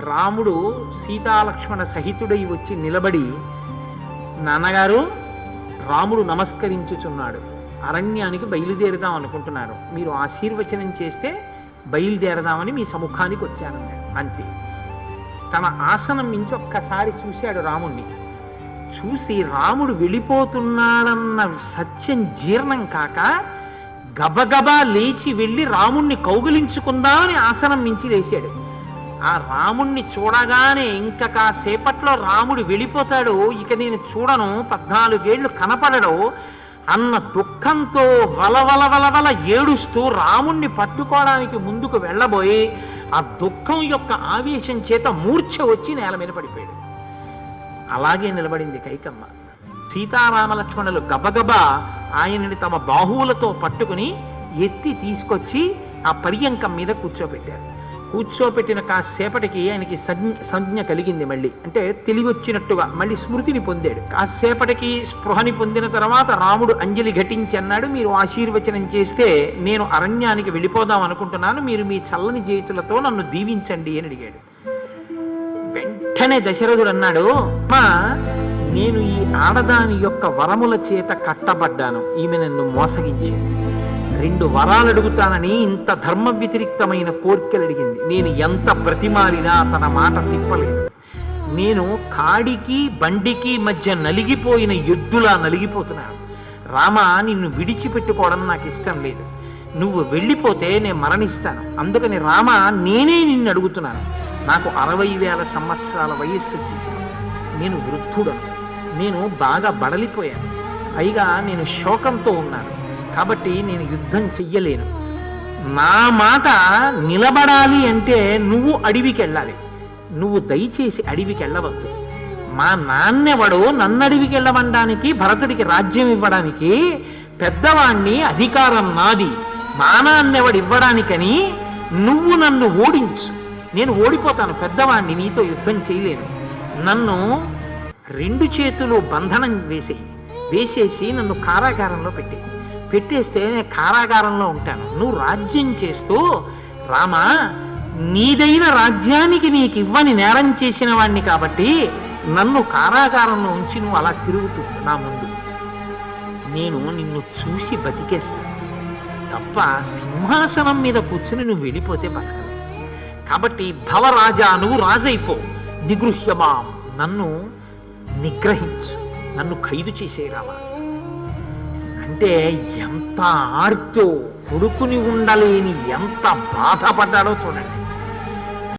రాముడు సీతాలక్ష్మణ సహితుడై వచ్చి నిలబడి నాన్నగారు రాముడు నమస్కరించుచున్నాడు. అరణ్యానికి బయలుదేరుదాం అనుకుంటున్నారు. మీరు ఆశీర్వచనం చేస్తే బయలుదేరదామని మీ సముఖానికి వచ్చానన్నాడు అంతే. తన ఆసనం మించి ఒక్కసారి చూశాడు రాముణ్ణి. చూసి రాముడు వెళ్ళిపోతున్నాడన్న సత్యం జీర్ణం కాక గబగబా లేచి వెళ్ళి రాముణ్ణి కౌగిలించుకుందామని ఆసనం మించి లేచాడు. ఆ రాముణ్ణి చూడగానే ఇంకా కాసేపట్లో రాముడు వెళ్ళిపోతాడు. ఇక నేను చూడను. పద్నాలుగేళ్ళు కనపడడు. అన్న దుఃఖంతో వలవల వలవల ఏడుస్తూ రాముణ్ణి పట్టుకోవడానికి ముందుకు వెళ్ళబోయి ఆ దుఃఖం యొక్క ఆవేశం చేత మూర్ఛ వచ్చి నేల మీద పడిపోయాడు. అలాగే నిలబడింది కైకమ్మ. సీతారామలక్ష్మణులు గబగబా ఆయనని తమ బాహువులతో పట్టుకుని ఎత్తి తీసుకొచ్చి ఆ పర్యంకం మీద కూర్చోబెట్టారు. కూర్చోపెట్టిన కాసేపటికి ఆయనకి సంజ్ఞ సంజ్ఞ కలిగింది మళ్ళీ. అంటే తెలివొచ్చినట్టుగా మళ్ళీ స్మృతిని పొందాడు. కాసేపటికి స్పృహని పొందిన తర్వాత రాముడు అంజలి ఘటించి అన్నాడు మీరు ఆశీర్వచనం చేస్తే నేను అరణ్యానికి వెళ్ళిపోదాం అనుకుంటున్నాను. మీరు మీ చల్లని చేతులతో నన్ను దీవించండి అని అడిగాడు. వెంటనే దశరథుడు అన్నాడు మా నేను ఈ ఆడదాని యొక్క వరముల చేత కట్టబడ్డాను. ఈమె నన్ను మోసగించాను రెండు వరాలు అడుగుతానని ఇంత ధర్మ వ్యతిరిక్తమైన కోరికలు అడిగింది. నేను ఎంత ప్రతిమాలినా తన మాట తిప్పలేదు. నేను కాడికి బండికి మధ్య నలిగిపోయిన ఎద్దులా నలిగిపోతున్నాను. రామ నిన్ను విడిచిపెట్టుకోవడం నాకు ఇష్టం లేదు. నువ్వు వెళ్ళిపోతే నేను మరణిస్తాను. అందుకని రామ నేనే నిన్ను అడుగుతున్నాను. నాకు అరవై వేల సంవత్సరాల వయస్సు వచ్చేసింది. నేను వృద్ధుడను. నేను బాగా బడలిపోయాను. పైగా నేను శోకంతో ఉన్నాను. కాబట్టి నేను యుద్ధం చెయ్యలేను. నా మాట నిలబడాలి అంటే నువ్వు అడవికి వెళ్ళాలి నువ్వు దయచేసి అడవికి వెళ్ళవద్దు మా నాన్నెవడు నన్ను అడవికి వెళ్ళవడానికి భరతుడికి రాజ్యం ఇవ్వడానికి పెద్దవాణ్ణి అధికారం నాది మా నాన్నెవడు ఇవ్వడానికని నువ్వు నన్ను ఓడించు. నేను ఓడిపోతాను పెద్దవాణ్ణి నీతో యుద్ధం చేయలేను. నన్ను రెండు చేతులు బంధనం వేసేయి. వేసేసి నన్ను కారాగారంలో పెట్టేయి. పెట్టేస్తే నేను కారాగారంలో ఉంటాను. నువ్వు రాజ్యం చేస్తూ రామా నీదైన రాజ్యానికి నీకు ఇవ్వని నేరం చేసిన వాడిని కాబట్టి నన్ను కారాగారంలో ఉంచి నువ్వు అలా తిరుగుతూ నా ముందు. నేను నిన్ను చూసి బతికేస్తాను. తప్ప సింహాసనం మీద కూర్చుని నువ్వు వెళ్ళిపోతే బతకలేదు కాబట్టి భవరాజా నువ్వు రాజైపో. నిగృహ్యమాం. నన్ను నిగ్రహించు. నన్ను ఖైదు చేసేరామా అంటే ఎంత ఆర్తో కొడుకుని ఉండలేని ఎంత బాధపడ్డాడో చూడండి.